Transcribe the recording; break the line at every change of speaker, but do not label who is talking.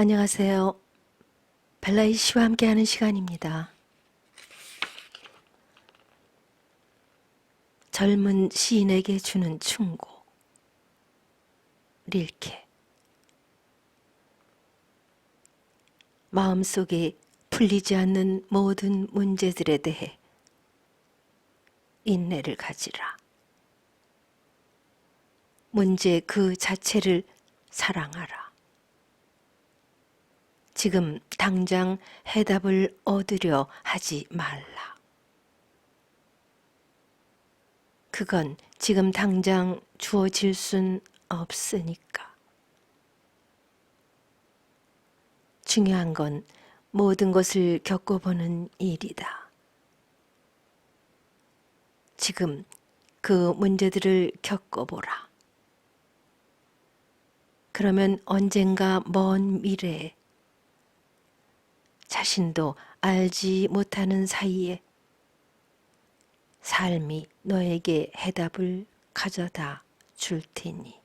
안녕하세요. 벨라이 씨와 함께하는 시간입니다. 젊은 시인에게 주는 충고. 릴케. 마음속에 풀리지 않는 모든 문제들에 대해 인내를 가지라. 문제 그 자체를 사랑하라. 지금 당장 해답을 얻으려 하지 말라. 그건 지금 당장 주어질 순 없으니까. 중요한 건 모든 것을 겪어보는 일이다. 지금 그 문제들을 겪어보라. 그러면 언젠가 먼 미래에 자신도 알지 못하는 사이에 삶이 너에게 해답을 가져다 줄 테니.